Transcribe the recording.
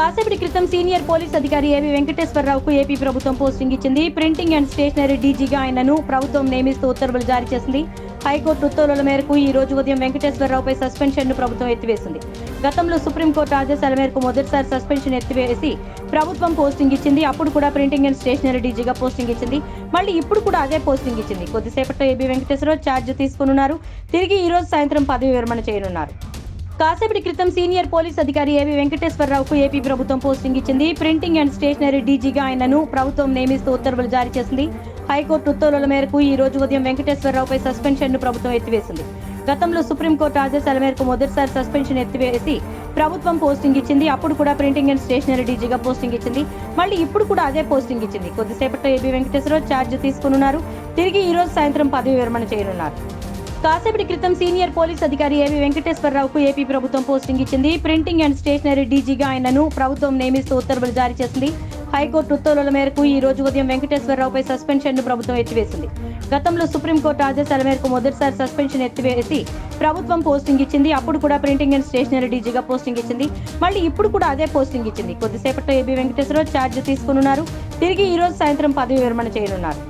కాసేపటి క్రితం senior police అధికారి ఏవి వెంకటేశ్వరరావుకు ఏపీ ప్రభుత్వం పోస్టింగ్ ఇచ్చింది. ప్రింటింగ్ అండ్ స్టేషనరీ డీజీగా ఆయనను ప్రభుత్వం నియమిస్తూ ఉత్తర్వులు జారీ చేసింది. హైకోర్టు ఉత్తర్వుల మేరకు ఈ రోజు ఉదయం వెంకటేశ్వరరావుపై సస్పెన్షన్ను ప్రభుత్వం ఎత్తివేసింది. గతంలో సుప్రీంకోర్టు ఆదేశాల మేరకు మొదటిసారి సస్పెన్షన్ ఎత్తివేసి ప్రభుత్వం పోస్టింగ్ ఇచ్చింది. అప్పుడు కూడా ప్రింటింగ్ అండ్ స్టేషనరీ డీజీగా పోస్టింగ్ ఇచ్చింది. మళ్ళీ ఇప్పుడు కూడా అదే పోస్టింగ్ ఇచ్చింది. కొద్దిసేపట్లో ఏబీ వెంకటేశ్వరరావు ఛార్జ్ తీసుకున్నారు తిరిగి ఈ రోజు సాయంత్రం పదవి విరమణ చేయనున్నారు. కాసేపటి క్రితం సీనియర్ పోలీస్ అధికారి ఏవి వెంకటేశ్వరరావుకు ఏపీ ప్రభుత్వం పోస్టింగ్ ఇచ్చింది. ప్రింటింగ్ అండ్ స్టేషనరీ డీజీగా ఆయనను ప్రభుత్వం నియమిస్తూ ఉత్తర్వులు జారీ చేసింది. హైకోర్టు ఉత్తర్వుల మేరకు ఈ రోజు ఉదయం వెంకటేశ్వరరావుపై సస్పెన్షన్ను ప్రభుత్వం ఎత్తివేసింది. గతంలో సుప్రీంకోర్టు ఆదేశాల మేరకు మొదటిసారి సస్పెన్షన్ ఎత్తివేసి ప్రభుత్వం పోస్టింగ్ ఇచ్చింది. అప్పుడు కూడా ప్రింటింగ్ అండ్ స్టేషనరీ డీజీగా పోస్టింగ్ ఇచ్చింది. మళ్ళీ ఇప్పుడు కూడా అదే పోస్టింగ్ ఇచ్చింది. కొద్దిసేపట్లో ఏబీ వెంకటేశ్వరరావు ఛార్జ్ తీసుకున్నారు తిరిగి ఈ రోజు సాయంత్రం పదవి విరమణ చేయనున్నారు. కాసేపటి క్రితం సీనియర్ పోలీస్ అధికారి ఏవి వెంకటేశ్వరరావుకు ఏపీ ప్రభుత్వం పోస్టింగ్ ఇచ్చింది. ప్రింటింగ్ అండ్ స్టేషనరీ డీజీగా ఆయనను ప్రభుత్వం నియమిస్తూ ఉత్తర్వులు జారీ చేసింది. హైకోర్టు ఉత్తర్వుల మేరకు ఈ రోజు ఉదయం వెంకటేశ్వరరావుపై సస్పెన్షన్ను ప్రభుత్వం ఎత్తివేసింది. గతంలో సుప్రీంకోర్టు ఆదేశాల మేరకు మొదటిసారి సస్పెన్షన్ ఎత్తివేసి ప్రభుత్వం పోస్టింగ్ ఇచ్చింది. అప్పుడు కూడా ప్రింటింగ్ అండ్ స్టేషనరీ డీజీగా పోస్టింగ్ ఇచ్చింది. మళ్ళీ ఇప్పుడు కూడా అదే పోస్టింగ్ ఇచ్చింది. కొద్దిసేపట్లో ఏబీ వెంకటేశ్వరరావు ఛార్జ్ తీసుకున్నారు తిరిగి ఈ రోజు సాయంత్రం పదవి విరమణ చేయనున్నారు.